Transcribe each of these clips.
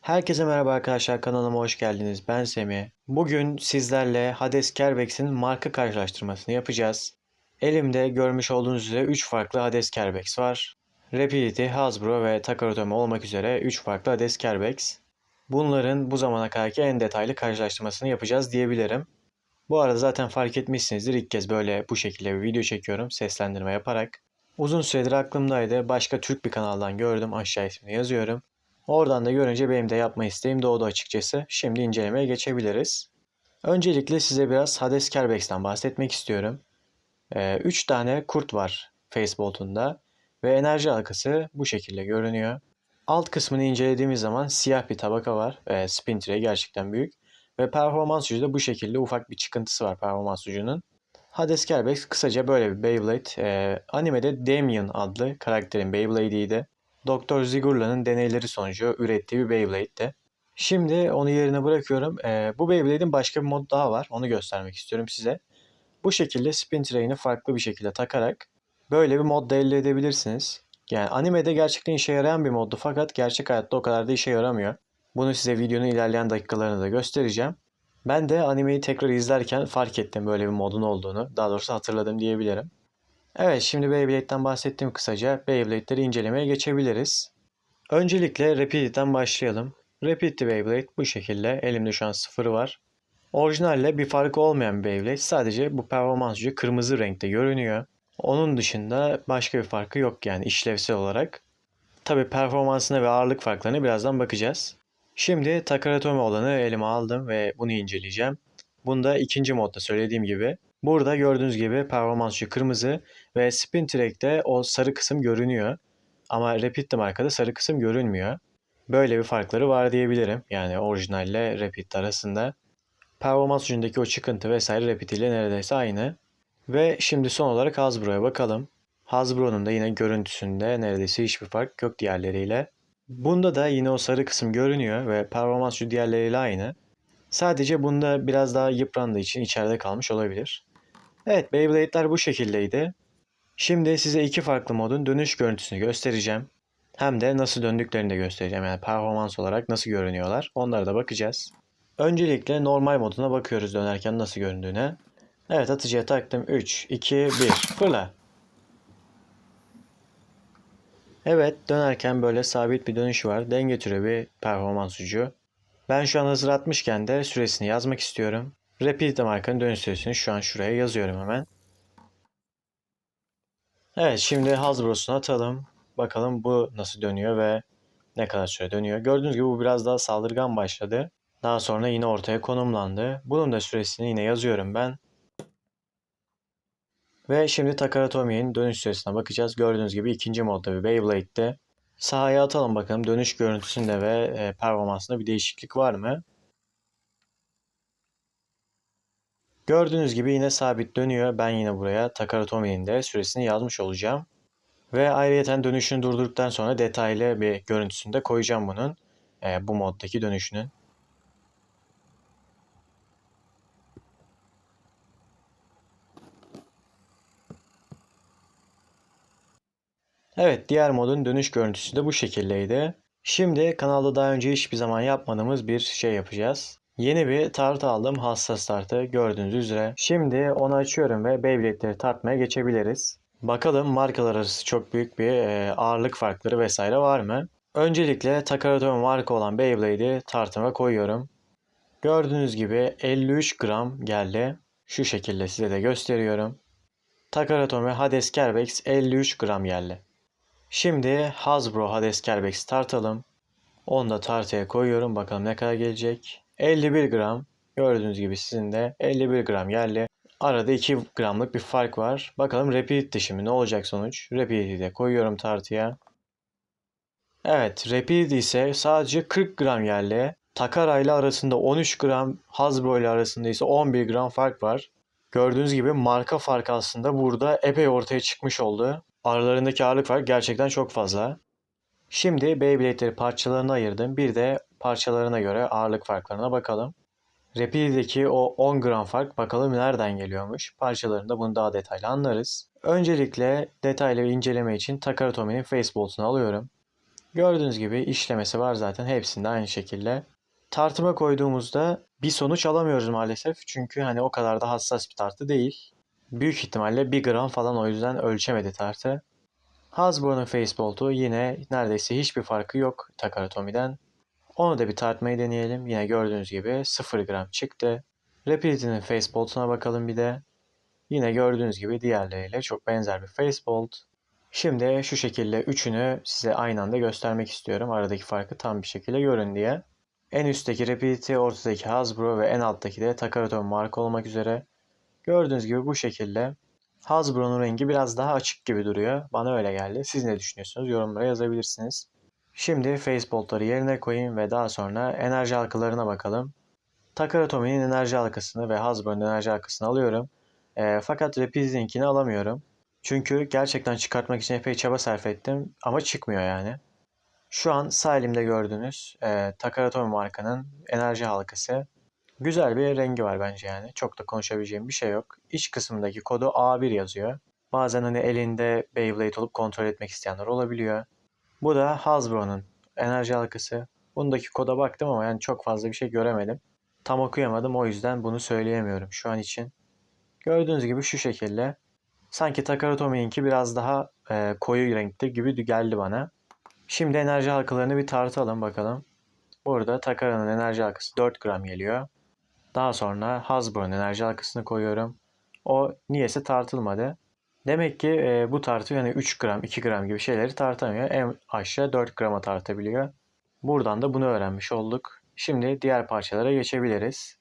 Herkese merhaba arkadaşlar kanalıma hoş geldiniz. Ben Semih. Bugün sizlerle Hades Kerbex'in marka karşılaştırmasını yapacağız. Elimde görmüş olduğunuz üzere 3 farklı Hades Kerbex var. Rapidity, Hasbro ve Takara olmak üzere 3 farklı Hades Kerbex. Bunların bu zamana kadarki en detaylı karşılaştırmasını yapacağız diyebilirim. Bu arada zaten fark etmişsinizdir ilk kez böyle bu şekilde bir video çekiyorum seslendirme yaparak. Uzun süredir aklımdaydı. Başka Türk bir kanaldan gördüm. Aşağı ismini yazıyorum. Oradan da görünce benim de yapma isteğim doğdu açıkçası. Şimdi incelemeye geçebiliriz. Öncelikle size biraz Hades Kerbex'ten bahsetmek istiyorum. 3 tane kurt var Facebolt'unda ve enerji halkası bu şekilde görünüyor. Alt kısmını incelediğimiz zaman siyah bir tabaka var. E, spin tray gerçekten büyük. Ve performans ucu da bu şekilde ufak bir çıkıntısı var performans ucunun. Hades Kerbex kısaca böyle bir Beyblade. E, animede Damien adlı karakterin Beyblade'iydi. Dr. Zigurla'nın deneyleri sonucu ürettiği bir Beyblade'di. Şimdi onu yerine bırakıyorum. E, bu Beyblade'in başka bir mod daha var. Onu göstermek istiyorum size. Bu şekilde spin tray'ini farklı bir şekilde takarak böyle bir mod da elde edebilirsiniz. Yani animede gerçekten işe yarayan bir moddu fakat gerçek hayatta o kadar da işe yaramıyor. Bunu size videonun ilerleyen dakikalarında da göstereceğim. Ben de animeyi tekrar izlerken fark ettim böyle bir modun olduğunu. Daha doğrusu hatırladım diyebilirim. Evet şimdi Beyblade'den bahsettim kısaca. Beyblade'leri incelemeye geçebiliriz. Öncelikle Rapidity'den başlayalım. Rapidity Beyblade bu şekilde. Elimde şu an sıfırı var. Orijinalle bir farkı olmayan Beyblade. Sadece bu performans kırmızı renkte görünüyor. Onun dışında başka bir farkı yok yani işlevsel olarak. Tabi performansına ve ağırlık farklarına birazdan bakacağız. Şimdi Takaratomi olanı elime aldım ve bunu inceleyeceğim. Bunda ikinci modda söylediğim gibi. Burada gördüğünüz gibi performans ucu kırmızı ve Spin Track'te o sarı kısım görünüyor. Ama Rapid'de markada sarı kısım görünmüyor. Böyle bir farkları var diyebilirim. Yani orijinalle Rapid arasında. Performans ucundaki o çıkıntı vesaire Rapid ile neredeyse aynı. Ve şimdi son olarak Hasbro'ya bakalım. Hasbro'nun da yine görüntüsünde neredeyse hiçbir fark yok diğerleriyle. Bunda da yine o sarı kısım görünüyor ve performans şu diğerleriyle aynı. Sadece bunda biraz daha yıprandığı için içeride kalmış olabilir. Evet Beyblade'ler bu şekildeydi. Şimdi size iki farklı modun dönüş görüntüsünü göstereceğim. Hem de nasıl döndüklerini de göstereceğim. Yani performans olarak nasıl görünüyorlar. Onlara da bakacağız. Öncelikle normal moduna bakıyoruz dönerken nasıl göründüğüne. Evet atıcıya taktım. 3, 2, 1. Fırla. Evet dönerken böyle sabit bir dönüş var. Denge türü bir performans ucu. Ben şu an hazır atmışken de süresini yazmak istiyorum. Rapidity markanın dönüş süresini şu an şuraya yazıyorum hemen. Evet şimdi Hasbro'sunu atalım. Bakalım bu nasıl dönüyor ve ne kadar süre dönüyor. Gördüğünüz gibi bu biraz daha saldırgan başladı. Daha sonra yine ortaya konumlandı. Bunun da süresini yine yazıyorum ben. Ve şimdi Takara Tomi'nin dönüş süresine bakacağız. Gördüğünüz gibi ikinci modda bir Beyblade'de. Sahaya atalım bakalım dönüş görüntüsünde ve e, performansında bir değişiklik var mı? Gördüğünüz gibi yine sabit dönüyor. Ben yine buraya Takara Tomi'nin de süresini yazmış olacağım. Ve ayrıyeten dönüşünü durdurduktan sonra detaylı bir görüntüsünü de koyacağım bunun. E, bu moddaki dönüşünün. Evet diğer modun dönüş görüntüsü de bu şekildeydi. Şimdi kanalda daha önce hiçbir zaman yapmadığımız bir şey yapacağız. Yeni bir tartı aldım hassas tartı gördüğünüz üzere. Şimdi onu açıyorum ve Beyblade'leri tartmaya geçebiliriz. Bakalım markalar arası çok büyük bir e, ağırlık farkları vesaire var mı? Öncelikle Takara marka olan Beyblade'i tartıma koyuyorum. Gördüğünüz gibi 53 gram geldi. Şu şekilde size de gösteriyorum. Takara Hades Kerbex 53 gram geldi. Şimdi Hasbro Hades Kerbex tartalım. Onu da tartıya koyuyorum. Bakalım ne kadar gelecek. 51 gram. Gördüğünüz gibi sizin de 51 gram geldi. Arada 2 gramlık bir fark var. Bakalım Rapidity şimdi ne olacak sonuç? Rapidity de koyuyorum tartıya. Evet Rapidity ise sadece 40 gram geldi. Takara ile arasında 13 gram, Hasbro ile arasında ise 11 gram fark var. Gördüğünüz gibi marka farkı aslında burada epey ortaya çıkmış oldu. Aralarındaki ağırlık farkı gerçekten çok fazla. Şimdi Beyblade'leri parçalarına ayırdım. Bir de parçalarına göre ağırlık farklarına bakalım. Rapidity'deki o 10 gram fark bakalım nereden geliyormuş. Parçalarında bunu daha detaylı anlarız. Öncelikle detaylı inceleme için Takara Tomi'nin Facebolt'unu alıyorum. Gördüğünüz gibi işlemesi var zaten hepsinde aynı şekilde. Tartıma koyduğumuzda bir sonuç alamıyoruz maalesef. Çünkü hani o kadar da hassas bir tartı değil. Büyük ihtimalle 1 gram falan o yüzden ölçemedi tartı. Hasbro'nun Facebolt'u yine neredeyse hiçbir farkı yok Takaratomi'den. Onu da bir tartmayı deneyelim. Yine gördüğünüz gibi 0 gram çıktı. Rapidity'nin Facebolt'una bakalım bir de. Yine gördüğünüz gibi diğerleriyle çok benzer bir Facebolt. Şimdi şu şekilde üçünü size aynı anda göstermek istiyorum. Aradaki farkı tam bir şekilde görün diye. En üstteki Rapidity, ortadaki Hasbro ve en alttaki de Takarato marka olmak üzere. Gördüğünüz gibi bu şekilde. Hasbro'nun rengi biraz daha açık gibi duruyor. Bana öyle geldi. Siz ne düşünüyorsunuz? Yorumlara yazabilirsiniz. Şimdi Facebolt'ları yerine koyayım ve daha sonra enerji halkalarına bakalım. Takaratomi'nin enerji halkasını ve Hasbro'nun enerji halkasını alıyorum. E, fakat Rapidity'ninkini alamıyorum. Çünkü gerçekten çıkartmak için epey çaba sarf ettim ama çıkmıyor yani. Şu an sağ elimde gördüğünüz e, Takaratomi markanın enerji halkası. Güzel bir rengi var bence yani. Çok da konuşabileceğim bir şey yok. İç kısmındaki kodu A1 yazıyor. Bazen hani elinde Beyblade olup kontrol etmek isteyenler olabiliyor. Bu da Hasbro'nun enerji halkası. Bundaki koda baktım ama yani çok fazla bir şey göremedim. Tam okuyamadım o yüzden bunu söyleyemiyorum şu an için. Gördüğünüz gibi şu şekilde. Sanki Takaratomi'ninki biraz daha e, koyu renkte gibi geldi bana. Şimdi enerji halkalarını bir tartalım bakalım. Burada Takara'nın enerji halkası 4 gram geliyor. Daha sonra Hasbro'nun enerji halkasını koyuyorum. O niyeyse tartılmadı. Demek ki e, bu tartı yani 3 gram, 2 gram gibi şeyleri tartamıyor. En aşağı 4 grama tartabiliyor. Buradan da bunu öğrenmiş olduk. Şimdi diğer parçalara geçebiliriz.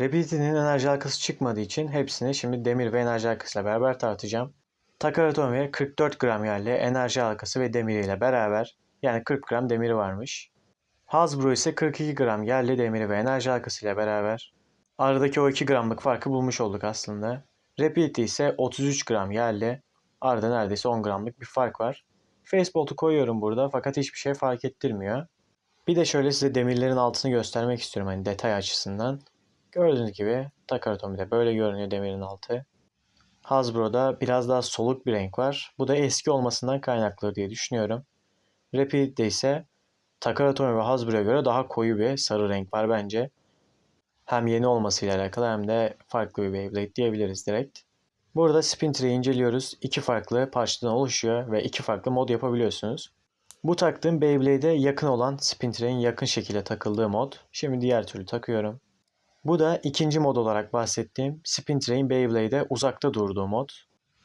Rapidity'nin enerji halkası çıkmadığı için hepsini şimdi demir ve enerji halkasıyla beraber tartacağım. Takaratomi 44 gram yerli enerji halkası ve demiriyle beraber yani 40 gram demiri varmış. Hasbro ise 42 gram yerli demiri ve enerji halkasıyla beraber. Aradaki o 2 gramlık farkı bulmuş olduk aslında. Rapidity ise 33 gram yerli. Arada neredeyse 10 gramlık bir fark var. Facebolt'u koyuyorum burada fakat hiçbir şey fark ettirmiyor. Bir de şöyle size demirlerin altını göstermek istiyorum hani detay açısından. Gördüğünüz gibi Takaratomi'de böyle görünüyor demirin altı. Hasbro'da biraz daha soluk bir renk var. Bu da eski olmasından kaynaklı diye düşünüyorum. Rapid'de ise Takaratomi ve Hasbro'ya göre daha koyu bir sarı renk var bence. Hem yeni olmasıyla alakalı hem de farklı bir Beyblade diyebiliriz direkt. Burada Spin Tree'yi inceliyoruz. İki farklı parçadan oluşuyor ve iki farklı mod yapabiliyorsunuz. Bu taktığım Beyblade'e yakın olan Spin Tree'nin yakın şekilde takıldığı mod. Şimdi diğer türlü takıyorum. Bu da ikinci mod olarak bahsettiğim Spin Train Beyblade'e uzakta durduğu mod.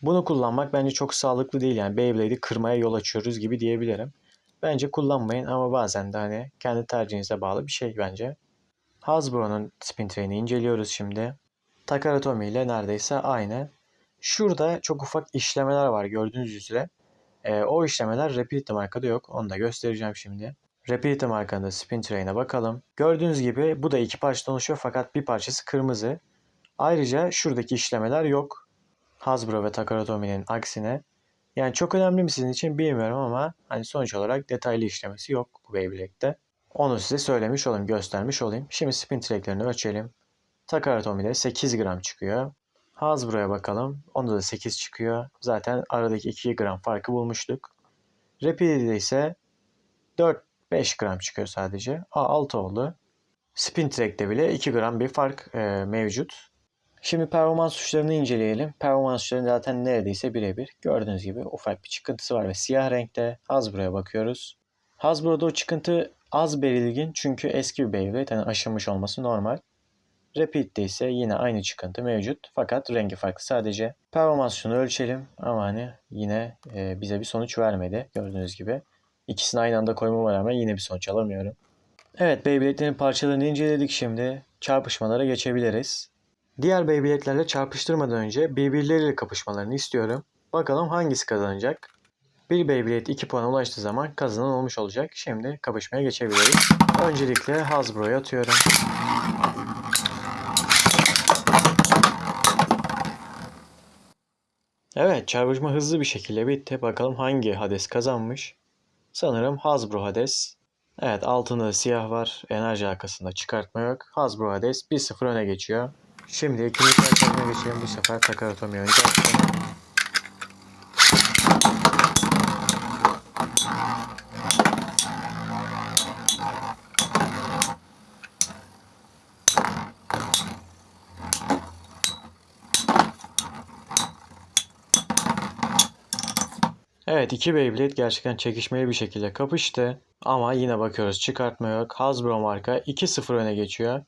Bunu kullanmak bence çok sağlıklı değil yani Beyblade'i kırmaya yol açıyoruz gibi diyebilirim. Bence kullanmayın ama bazen de hani kendi tercihinize bağlı bir şey bence. Hasbro'nun Spin Train'i inceliyoruz şimdi. Takaratomi ile neredeyse aynı. Şurada çok ufak işlemeler var gördüğünüz üzere. E, o işlemeler Rapidity markada yok. Onu da göstereceğim şimdi. Rapidity markanın Spin Train'e bakalım. Gördüğünüz gibi bu da iki parçadan oluşuyor fakat bir parçası kırmızı. Ayrıca şuradaki işlemeler yok. Hasbro ve Takaratomi'nin aksine. Yani çok önemli mi sizin için bilmiyorum ama hani sonuç olarak detaylı işlemesi yok bu Beyblade'de. Onu size söylemiş olayım, göstermiş olayım. Şimdi spin tracklerini ölçelim. Takaratomi'de 8 gram çıkıyor. Hasbro'ya bakalım. Onda da 8 çıkıyor. Zaten aradaki 2 gram farkı bulmuştuk. Rapidity'de ise 4 5 gram çıkıyor sadece. A 6 oldu. Spin Track'te bile 2 gram bir fark e, mevcut. Şimdi performans tuşlarını inceleyelim. Performans tuşları zaten neredeyse birebir. Gördüğünüz gibi ufak bir çıkıntısı var ve siyah renkte. Hasbro'ya bakıyoruz. Hasbro'da o çıkıntı az belirgin çünkü eski bir Beyblade. Yani aşınmış olması normal. Rapid'de ise yine aynı çıkıntı mevcut fakat rengi farklı sadece. Performansını ölçelim ama hani yine e, bize bir sonuç vermedi gördüğünüz gibi. İkisini aynı anda koymama rağmen yine bir sonuç alamıyorum. Evet Beyblade'lerin parçalarını inceledik şimdi. Çarpışmalara geçebiliriz. Diğer Beyblade'lerle çarpıştırmadan önce birbirleriyle kapışmalarını istiyorum. Bakalım hangisi kazanacak. Bir Beyblade 2 puana ulaştığı zaman kazanan olmuş olacak. Şimdi kapışmaya geçebiliriz. Öncelikle Hasbro'ya atıyorum. Evet çarpışma hızlı bir şekilde bitti. Bakalım hangi Hades kazanmış. Sanırım Hasbro Hades. Evet altında siyah var. Enerji arkasında çıkartma yok. Hasbro Hades 1-0 öne geçiyor. Şimdi ikinci parçasına geçelim. Bu sefer Takaratomi önce Evet iki Beyblade gerçekten çekişmeli bir şekilde kapıştı. Ama yine bakıyoruz çıkartma yok. Hasbro marka 2-0 öne geçiyor.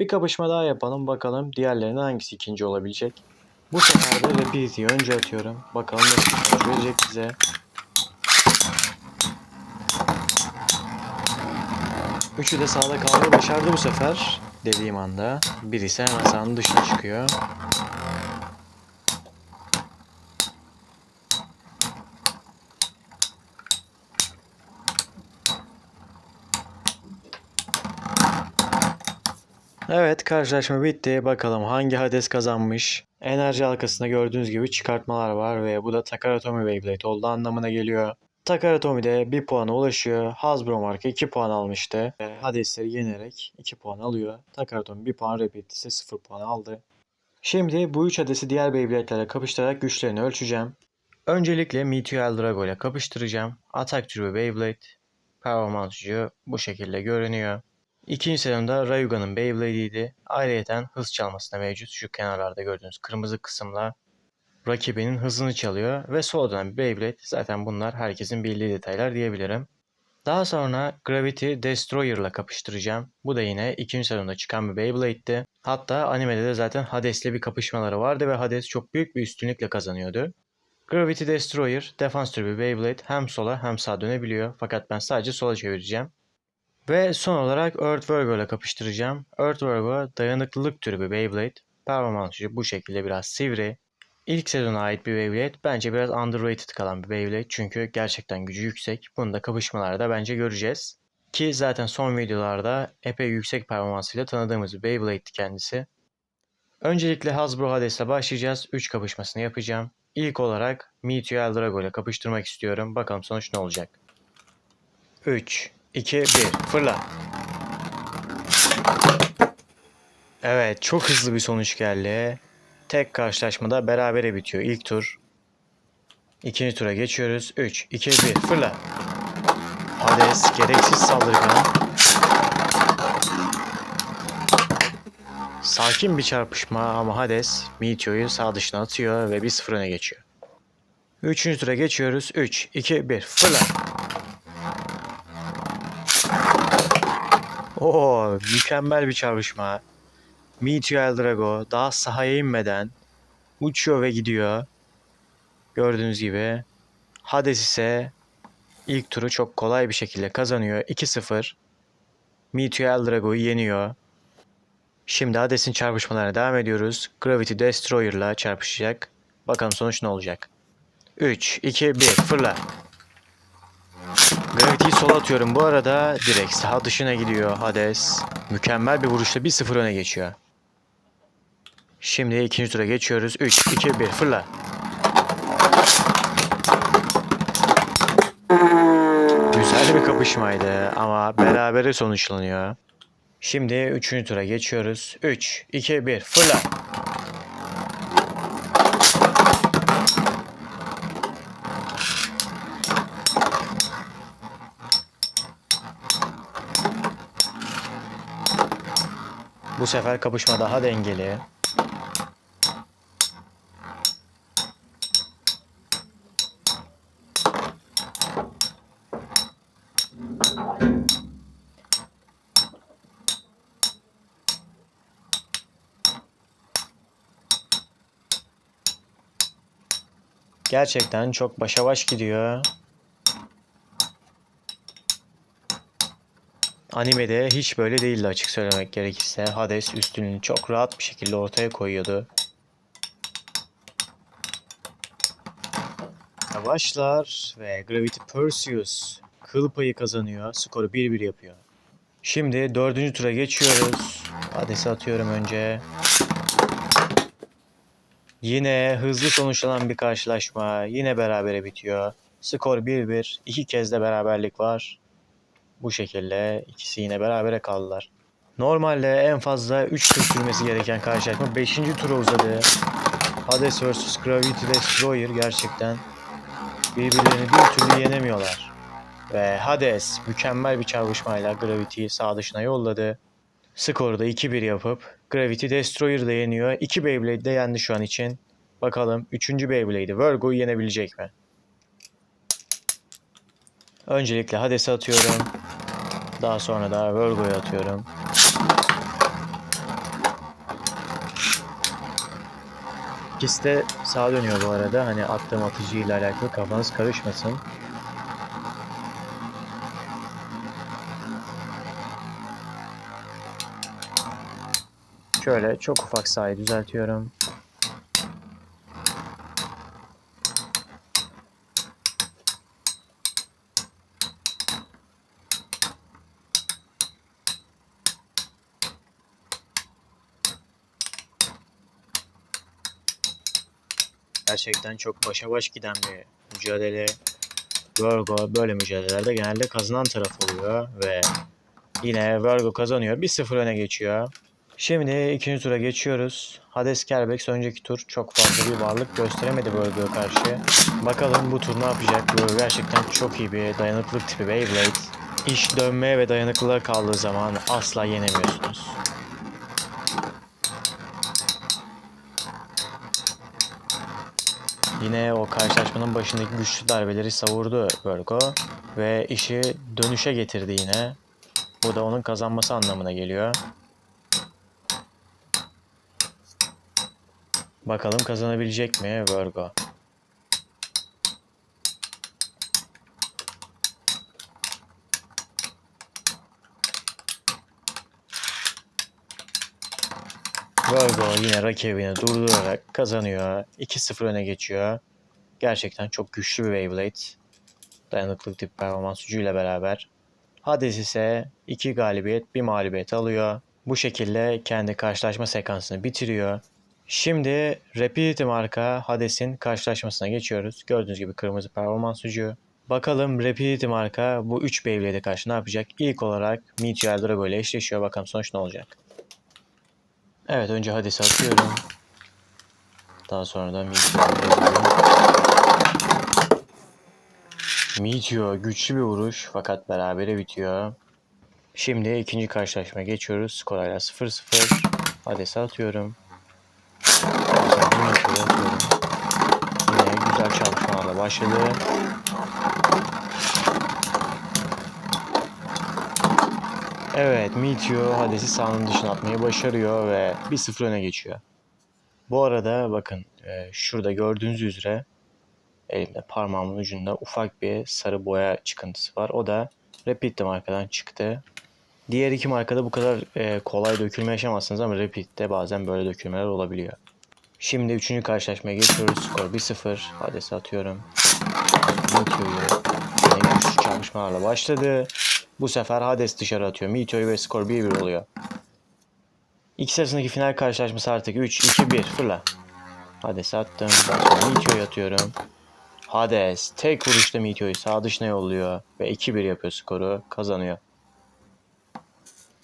Bir kapışma daha yapalım bakalım diğerlerinden hangisi ikinci olabilecek. Bu sefer de Rapidity önce atıyorum. Bakalım nasıl sonuç verecek bize. Üçü de sağda kalmayı başardı bu sefer. Dediğim anda. Birisi hemen sahanın dışına çıkıyor. Evet karşılaşma bitti. Bakalım hangi Hades kazanmış. Enerji halkasında gördüğünüz gibi çıkartmalar var ve bu da Takaratomi Beyblade olduğu anlamına geliyor. Takaratomi de 1 puana ulaşıyor. Hasbro marka 2 puan almıştı. Hades'leri yenerek 2 puan alıyor. Takaratomi 1 puan Rapid ise 0 puan aldı. Şimdi bu 3 Hades'i diğer Beyblade'lerle kapıştırarak güçlerini ölçeceğim. Öncelikle Meteor Drago ile kapıştıracağım. Atak Turbo Beyblade. Performansçı bu şekilde görünüyor. İkinci sezonda Rayuga'nın Beyblade'iydi. Ayrıyeten hız çalması da mevcut. Şu kenarlarda gördüğünüz kırmızı kısımla rakibinin hızını çalıyor ve sola dönen Beyblade. Zaten bunlar herkesin bildiği detaylar diyebilirim. Daha sonra Gravity Destroyer ile kapıştıracağım. Bu da yine ikinci sezonda çıkan bir Beyblade'ti. Hatta animede de zaten Hades'le bir kapışmaları vardı ve Hades çok büyük bir üstünlükle kazanıyordu. Gravity Destroyer defans türü bir Beyblade hem sola hem sağa dönebiliyor fakat ben sadece sola çevireceğim. Ve son olarak Earth Virgo ile kapıştıracağım. Earth Virgo dayanıklılık türü bir Beyblade. Performansı bu şekilde biraz sivri. İlk sezona ait bir Beyblade bence biraz underrated kalan bir Beyblade çünkü gerçekten gücü yüksek. Bunu da kapışmalarda bence göreceğiz. Ki zaten son videolarda epey yüksek performansıyla tanıdığımız bir Beyblade'ti kendisi. Öncelikle Hasbro Hades'le başlayacağız. 3 kapışmasını yapacağım. İlk olarak Meteor Drago ile kapıştırmak istiyorum. Bakalım sonuç ne olacak. 3, 2, 1. Fırla. Evet çok hızlı bir sonuç geldi. Tek karşılaşmada berabere bitiyor ilk tur. İkinci tura geçiyoruz. 3, 2, 1. Fırla. Hades gereksiz saldırgan. Sakin bir çarpışma ama Hades Meteor'u sağ dışına atıyor ve 1-0 öne geçiyor. Üçüncü tura geçiyoruz. 3, 2, 1. Fırla. Oo, mükemmel bir çarpışma. Meteor Drago daha sahaya inmeden uçuyor ve gidiyor. Gördüğünüz gibi. Hades ise ilk turu çok kolay bir şekilde kazanıyor. 2-0. Meteor Drago'yu yeniyor. Şimdi Hades'in çarpışmalarına devam ediyoruz. Gravity Destroyer ile çarpışacak. Bakalım sonuç ne olacak. 3, 2, 1 fırla. Gravity'yi sola atıyorum. Bu arada direkt saha dışına gidiyor Hades. Mükemmel bir vuruşla 1-0 öne geçiyor. Şimdi ikinci tura geçiyoruz. 3, 2, 1 fırla. Güzel bir kapışmaydı ama berabere sonuçlanıyor. Şimdi üçüncü tura geçiyoruz. 3, 2, 1 fırla. Bu sefer kapışma daha dengeli. Gerçekten çok başa baş gidiyor. Animede hiç böyle değildi açık söylemek gerekirse. Hades üstünlüğünü çok rahat bir şekilde ortaya koyuyordu. Yavaşlar ve Gravity Perseus kıl payı kazanıyor. Skoru 1-1 yapıyor. Şimdi dördüncü tura geçiyoruz. Hades'i atıyorum önce. Yine hızlı sonuçlanan bir karşılaşma. Yine berabere bitiyor. Skor 1-1. İki kez de beraberlik var. Bu şekilde ikisi yine berabere kaldılar. Normalde en fazla 3 tur sürmesi gereken karşılaşma 5. tura uzadı. Hades vs Gravity Destroyer gerçekten birbirlerini bir türlü yenemiyorlar. Ve Hades mükemmel bir çarpışmayla Gravity'yi sağ dışına yolladı. Skoru da 2-1 yapıp Gravity Destroyer da yeniyor. 2 Beyblade de yendi şu an için. Bakalım 3. Beyblade'i Virgo'yu yenebilecek mi? Öncelikle Hades'e atıyorum. Daha sonra da Virgo'ya atıyorum. İkisi de sağa dönüyor bu arada. Hani attığım atıcıyla alakalı kafanız karışmasın. Şöyle çok ufak sahayı düzeltiyorum. Gerçekten çok başa baş giden bir mücadele. Virgo böyle mücadelelerde genelde kazanan taraf oluyor ve yine Virgo kazanıyor. 1-0 öne geçiyor. Şimdi ikinci tura geçiyoruz. Hades Kerbex önceki tur çok fazla bir varlık gösteremedi Virgo'ya karşı. Bakalım bu tur ne yapacak? Virgo gerçekten çok iyi bir dayanıklılık tipi Beyblade. İş dönmeye ve dayanıklılığa kaldığı zaman asla yenemiyorsunuz. Yine o karşılaşmanın başındaki güçlü darbeleri savurdu Virgo ve işi dönüşe getirdi yine. Bu da onun kazanması anlamına geliyor. Bakalım kazanabilecek mi Virgo? Virgo yine rakibini durdurarak kazanıyor. 2-0 öne geçiyor. Gerçekten çok güçlü bir Beyblade. Dayanıklılık tip performans gücüyle beraber. Hades ise 2 galibiyet 1 mağlubiyet alıyor. Bu şekilde kendi karşılaşma sekansını bitiriyor. Şimdi Rapidity marka Hades'in karşılaşmasına geçiyoruz. Gördüğünüz gibi kırmızı performans gücü. Bakalım Rapidity marka bu 3 Beyblade'e karşı ne yapacak? İlk olarak Meteor Drago ile eşleşiyor. Bakalım sonuç ne olacak? Evet önce Hades'i atıyorum. Daha sonra da yazıyorum. Meteor güçlü bir vuruş fakat berabere bitiyor. Şimdi ikinci karşılaşmaya geçiyoruz. Skorayla 0-0. Hades'i atıyorum. Atıyorum. Yine güzel çalışmalarla başladı. Evet, Meteor Hades'i sahanın dışına atmayı başarıyor ve 1-0 öne geçiyor. Bu arada bakın e, şurada gördüğünüz üzere elimde parmağımın ucunda ufak bir sarı boya çıkıntısı var. O da Rapid'de markadan çıktı. Diğer iki markada bu kadar e, kolay dökülme yaşamazsınız ama Rapid'de bazen böyle dökülmeler olabiliyor. Şimdi üçüncü karşılaşmaya geçiyoruz. Skor 1-0. Hades'i atıyorum. Meteor'u yine güçlü çalışmalarla başladı. Bu sefer Hades dışarı atıyor. Meteor ve skor 1-1 oluyor. İkisi arasındaki final karşılaşması artık 3-2-1 fırla. Hades attım. Sonra Meteor'u atıyorum. Hades tek vuruşta Meteor'u sağ dışına yolluyor. Ve 2-1 yapıyor skoru. Kazanıyor.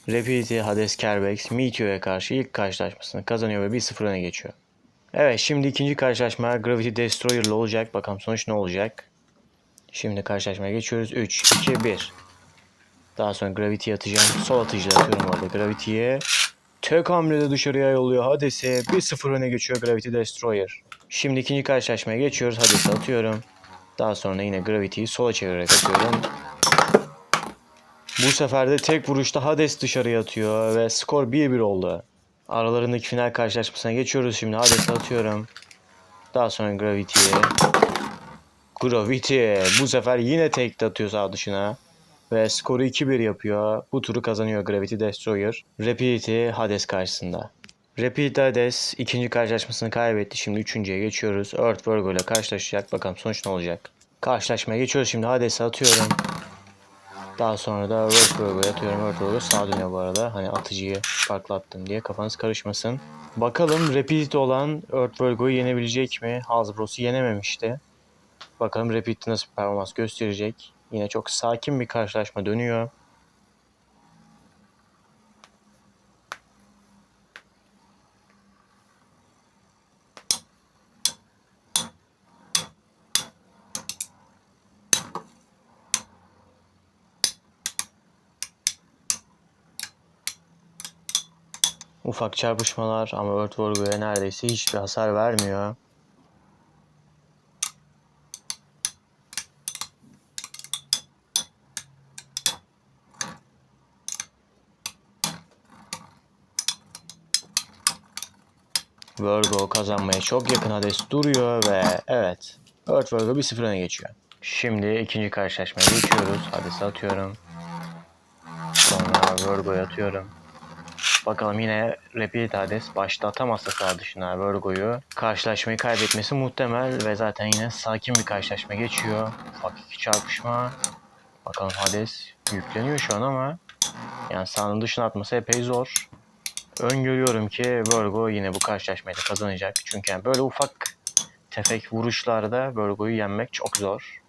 Rapidity Hades Kerbex Meteor'a karşı ilk karşılaşmasını kazanıyor ve 1-0 öne geçiyor. Evet şimdi ikinci karşılaşma Gravity Destroyer ile olacak. Bakalım sonuç ne olacak. Şimdi karşılaşmaya geçiyoruz. 3, 2, 1. Daha sonra Gravity'ye atacağım. Sol atıcıyla atıyorum orada Gravity'ye. Tek hamlede dışarıya yolluyor Hades'i. 1-0 öne geçiyor Gravity Destroyer. Şimdi ikinci karşılaşmaya geçiyoruz. Hades'i atıyorum. Daha sonra yine Gravity'yi sola çevirerek atıyorum. Bu sefer de tek vuruşta Hades dışarıya atıyor ve skor 1-1 oldu. Aralarındaki final karşılaşmasına geçiyoruz şimdi. Hades'i atıyorum. Daha sonra Gravity'ye. Gravity bu sefer yine tek atıyor sağ dışına. Ve skoru 2-1 yapıyor. Bu turu kazanıyor Gravity Destroyer. Rapidity Hades karşısında. Rapidity Hades ikinci karşılaşmasını kaybetti. Şimdi üçüncüye geçiyoruz. Earth Virgo ile karşılaşacak. Bakalım sonuç ne olacak. Karşılaşmaya geçiyoruz. Şimdi Hades'i atıyorum. Daha sonra da Earth Virgo'ya atıyorum. Earth Virgo sağa dönüyor bu arada. Hani atıcıyı farklı attım diye kafanız karışmasın. Bakalım Rapidity olan Earth Virgo'yu yenebilecek mi? Hasbro'su yenememişti. Bakalım Rapidity nasıl performans gösterecek. Yine çok sakin bir karşılaşma dönüyor. Ufak çarpışmalar ama Earth Virgo'ya neredeyse hiçbir hasar vermiyor. Virgo kazanmaya çok yakın Hades duruyor ve evet. Earth Virgo 1-0 öne geçiyor. Şimdi ikinci karşılaşmaya geçiyoruz. Hades'i atıyorum. Sonra Virgo'yu atıyorum. Bakalım yine Repeat Hades başta atamazsa sağ dışına Virgo'yu. Karşılaşmayı kaybetmesi muhtemel ve zaten yine sakin bir karşılaşma geçiyor. Ufak iki çarpışma. Bakalım Hades yükleniyor şu an ama yani sahanın dışına atması epey zor. Öngörüyorum ki Virgo yine bu karşılaşmayı da kazanacak. Çünkü yani böyle ufak tefek vuruşlarda Virgo'yu yenmek çok zor.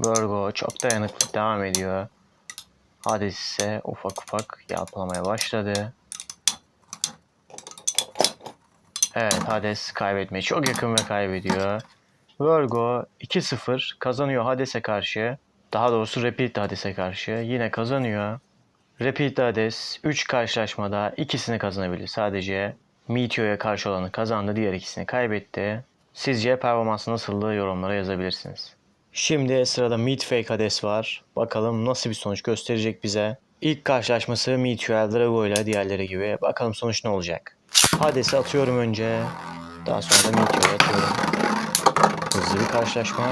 Virgo çok dayanıklı devam ediyor. Hades ise ufak ufak yalpalamaya başladı. Evet Hades kaybetmeye çok yakın ve kaybediyor. Virgo 2-0 kazanıyor Hades'e karşı. Daha doğrusu Repeat Hades'e karşı. Yine kazanıyor. Repeat Hades 3 karşılaşmada ikisini kazanabilir. Sadece Meteor'a karşı olanı kazandı. Diğer ikisini kaybetti. Sizce performansı nasıldı yorumlara yazabilirsiniz. Şimdi sırada Meat Fake Hades var. Bakalım nasıl bir sonuç gösterecek bize. İlk karşılaşması Meteor Drago ile diğerleri gibi. Bakalım sonuç ne olacak. Hades'i atıyorum önce. Daha sonra da Meteor'u atıyorum. Hızlı bir karşılaşma.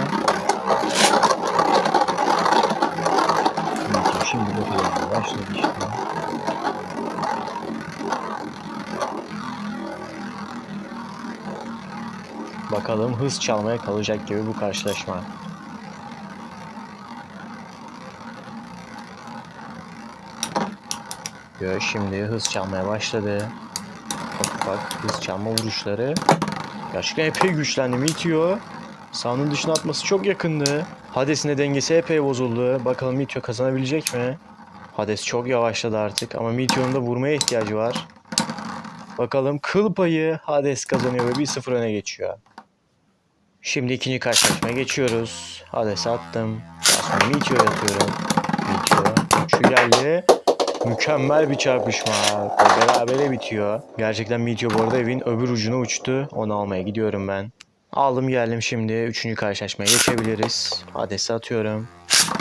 Şimdi bakıyorum. Başladı işte. Bakalım hız çalmaya kalacak gibi bu karşılaşma. Yo, şimdi hız çalmaya başladı. Ufak ufak hız çalma vuruşları. Gerçekten epey güçlendi. Meteor sahanın dışına atması çok yakındı. Hades'in de dengesi epey bozuldu. Bakalım Meteor kazanabilecek mi? Hades çok yavaşladı artık ama Meteor'un da vurmaya ihtiyacı var. Bakalım kıl payı Hades kazanıyor ve 1-0 öne geçiyor. Şimdi ikinci karşılaşmaya geçiyoruz. Hades'e attım. Sonra Meteor'a atıyorum. Meteor. Üçü geldi. Mükemmel bir çarpışma. Berabere bitiyor. Gerçekten Meteor bu arada evin öbür ucuna uçtu. Onu almaya gidiyorum ben. Aldım geldim şimdi. Üçüncü karşılaşmaya geçebiliriz. Hades'e atıyorum.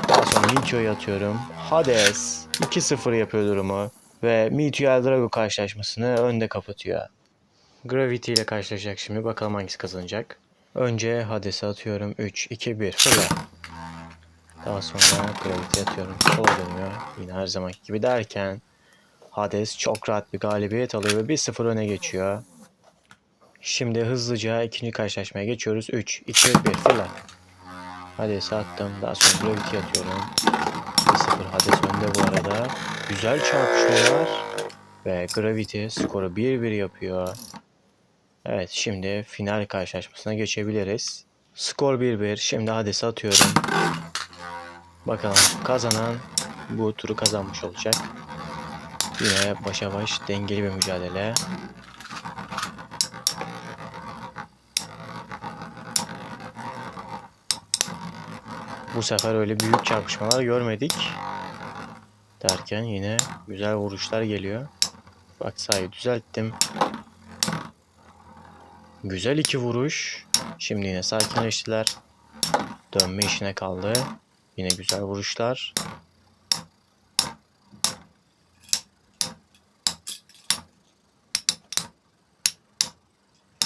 Daha sonra Meteor'u atıyorum. Hades 2-0 yapıyor durumu. Ve Meteor Drago karşılaşmasını önde kapatıyor. Gravity ile karşılaşacak şimdi. Bakalım hangisi kazanacak. Önce Hades'e atıyorum. 3, 2, 1. Fırla. Daha sonra Gravity atıyorum. Sola dönüyor. Yine her zamanki gibi derken Hades çok rahat bir galibiyet alıyor ve 1-0 öne geçiyor. Şimdi hızlıca ikinci karşılaşmaya geçiyoruz. 3, 2, 1 fırla. Hades'e attım. Daha sonra Gravity atıyorum. 1-0 Hades önde bu arada. Güzel çarpışmalar. Ve Gravity skoru 1-1 yapıyor. Evet şimdi final karşılaşmasına geçebiliriz. Skor 1-1. Şimdi Hades'e atıyorum. Bakalım kazanan bu turu kazanmış olacak. Yine başa baş dengeli bir mücadele. Bu sefer öyle büyük çarpışmalar görmedik. Derken yine güzel vuruşlar geliyor. Bak sayı düzelttim. Güzel iki vuruş. Şimdi yine sakinleştiler. Dönme işine kaldı. Yine güzel vuruşlar.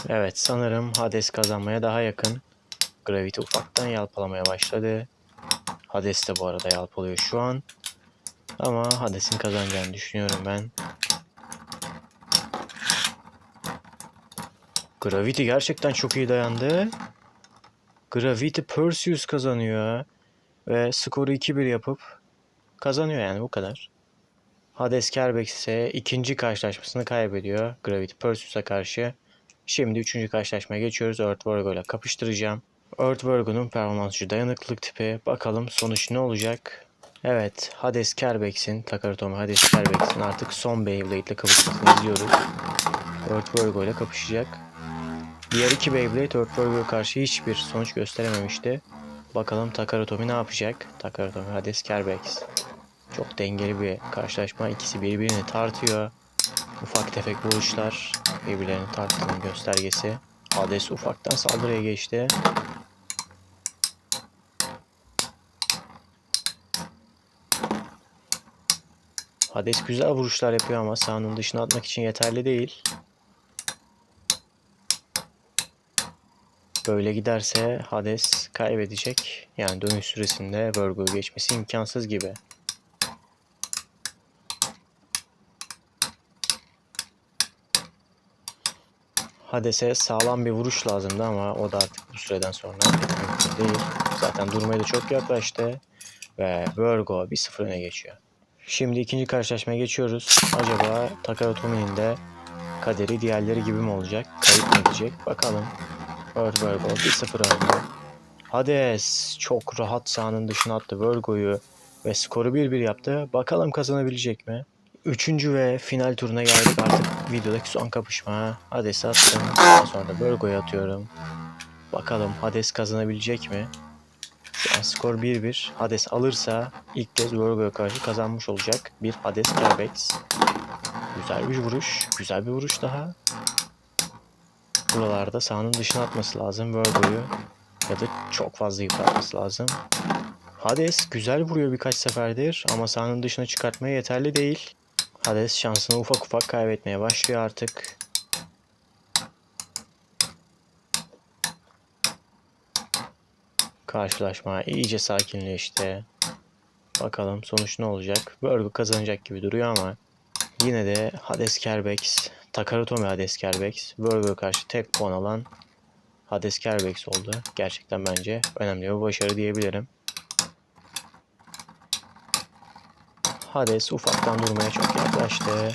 Evet sanırım Hades kazanmaya daha yakın. Gravity ufaktan yalpalamaya başladı. Hades de bu arada yalpalıyor şu an. Ama Hades'in kazanacağını düşünüyorum ben. Gravity gerçekten çok iyi dayandı. Gravity Perseus kazanıyor. Ve skoru 2-1 yapıp kazanıyor yani bu kadar. Hades Kerbex ise ikinci karşılaşmasını kaybediyor Gravity Perseus'a karşı. Şimdi üçüncü karşılaşmaya geçiyoruz. Earth Virgo ile kapıştıracağım. Earth Virgo'nun performansçı dayanıklılık tipi. Bakalım sonuç ne olacak? Evet, Hades Kerbex'in, Takaratomi Hades Kerbex'in artık son Beyblade ile kapışmasını izliyoruz. Earth Virgo ile kapışacak. Diğer iki Beyblade Earth Virgo'ya karşı hiçbir sonuç gösterememişti. Bakalım Takaratomi ne yapacak? Takaratomi Hades Kerbex. Çok dengeli bir karşılaşma. İkisi birbirini tartıyor. Ufak tefek vuruşlar birbirlerini tarttığının göstergesi. Hades ufaktan saldırıya geçti. Hades güzel vuruşlar yapıyor ama sahanın dışına atmak için yeterli değil. Böyle giderse Hades kaybedecek. Yani dönüş süresinde Virgo'yu geçmesi imkansız gibi. Hades'e sağlam bir vuruş lazımdı ama o da artık bu süreden sonra mümkün değil. Zaten durmaya da çok yaklaştı. Ve Virgo 1-0 öne geçiyor. Şimdi ikinci karşılaşmaya geçiyoruz. Acaba Takara Tomi'nin de kaderi diğerleri gibi mi olacak? Kayıp mı edecek? Bakalım. Virgo 1-0 önde. Hades çok rahat sahanın dışına attı Virgo'yu ve skoru 1-1 yaptı. Bakalım kazanabilecek mi? Üçüncü ve final turuna geldik artık videodaki son kapışma. Hades'i attım. Daha sonra da Virgo'yu atıyorum. Bakalım Hades kazanabilecek mi? An skor 1-1. Hades alırsa ilk kez Virgo'ya karşı kazanmış olacak. Bir Hades Kerbex. Güzel bir vuruş. Güzel bir vuruş daha. Buralarda sahanın dışına atması lazım Virgo'yu. Ya da çok fazla yıpratması lazım. Hades güzel vuruyor birkaç seferdir ama sahanın dışına çıkartmaya yeterli değil. Hades şansını ufak ufak kaybetmeye başlıyor artık. Karşılaşma iyice sakinleşti. Bakalım sonuç ne olacak? Virgo kazanacak gibi duruyor ama yine de Hades Kerbex, Takarotomi Hades Kerbex, Virgo'ya karşı tek puan alan Hades Kerbex oldu. Gerçekten bence önemli bir başarı diyebilirim. Hades ufaktan durmaya çok yaklaştı.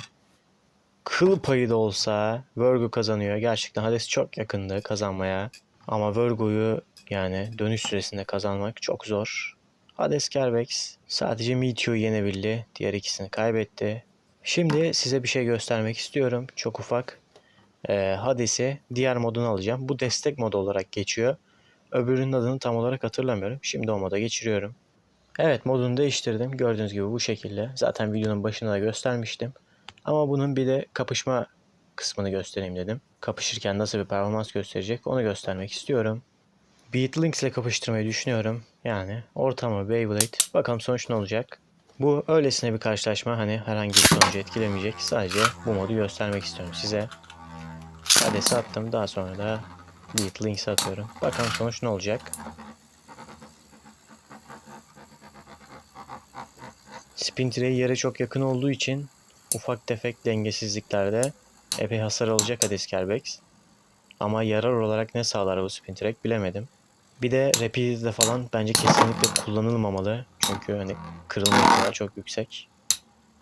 Kıl payı da olsa Virgo kazanıyor. Gerçekten Hades çok yakındı kazanmaya. Ama Virgo'yu yani dönüş süresinde kazanmak çok zor. Hades Kerbex sadece Meteo'yu yenebildi. Diğer ikisini kaybetti. Şimdi size bir şey göstermek istiyorum. Çok ufak. Ee, Hades'i diğer modunu alacağım. Bu destek modu olarak geçiyor. Öbürünün adını tam olarak hatırlamıyorum. Şimdi o moda geçiriyorum. Evet modunu değiştirdim. Gördüğünüz gibi bu şekilde. Zaten videonun başında da göstermiştim. Ama bunun bir de kapışma kısmını göstereyim dedim. Kapışırken nasıl bir performans gösterecek onu göstermek istiyorum. Beatlinks ile kapıştırmayı düşünüyorum. Yani ortamı Beyblade. Bakalım sonuç ne olacak. Bu öylesine bir karşılaşma. Hani herhangi bir sonucu etkilemeyecek. Sadece bu modu göstermek istiyorum size. Hades'i attım. Daha sonra da Beatlinks'i atıyorum. Bakalım sonuç ne olacak. Spin tray yere çok yakın olduğu için ufak tefek dengesizliklerde epey hasar alacak Hades Kerbex. Ama yarar olarak ne sağlar bu spin track bilemedim. Bir de Rapid'de falan bence kesinlikle kullanılmamalı. Çünkü hani kırılma ihtimali çok yüksek.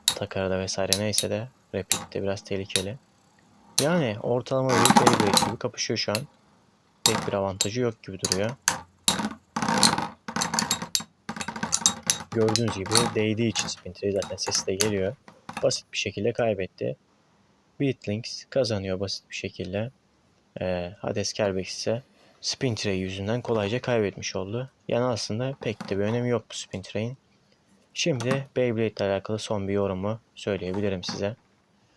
Takarada vesaire neyse de Rapid'de biraz tehlikeli. Yani ortalama bir Beyblade gibi kapışıyor şu an. Pek bir avantajı yok gibi duruyor. Gördüğünüz gibi değdiği için Spinter'e zaten sesi de geliyor. Basit bir şekilde kaybetti. Beatlinks kazanıyor basit bir şekilde. Ee, Hades Kerbex ise Spin Tray yüzünden kolayca kaybetmiş oldu. Yani aslında pek de bir önemi yok bu Spin Tray'in. Şimdi Beyblade ile alakalı son bir yorumu söyleyebilirim size.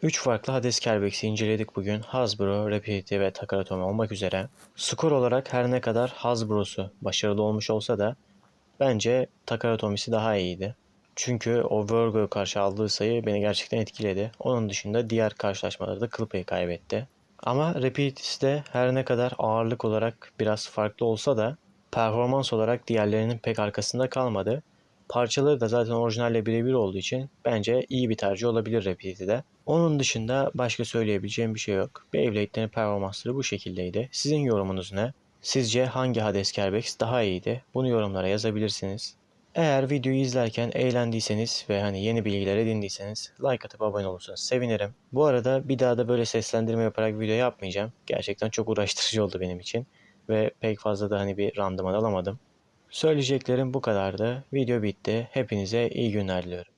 3 farklı Hades Kerbex'i inceledik bugün. Hasbro, Rapidity ve Takara olmak üzere. Skor olarak her ne kadar Hasbro'su başarılı olmuş olsa da bence Takara daha iyiydi. Çünkü o Virgo'ya karşı aldığı sayı beni gerçekten etkiledi. Onun dışında diğer karşılaşmalarda payı kaybetti. Ama Rapids de her ne kadar ağırlık olarak biraz farklı olsa da performans olarak diğerlerinin pek arkasında kalmadı. Parçaları da zaten orijinalle birebir olduğu için bence iyi bir tercih olabilir Rapid'de. Onun dışında başka söyleyebileceğim bir şey yok. Beyblade'lerin performansları bu şekildeydi. Sizin yorumunuz ne? Sizce hangi Hades Kerbex daha iyiydi? Bunu yorumlara yazabilirsiniz. Eğer videoyu izlerken eğlendiyseniz ve hani yeni bilgiler edindiyseniz like atıp abone olursanız sevinirim. Bu arada bir daha da böyle seslendirme yaparak video yapmayacağım. Gerçekten çok uğraştırıcı oldu benim için. Ve pek fazla da hani bir randıman alamadım. Söyleyeceklerim bu kadardı. Video bitti. Hepinize iyi günler diliyorum.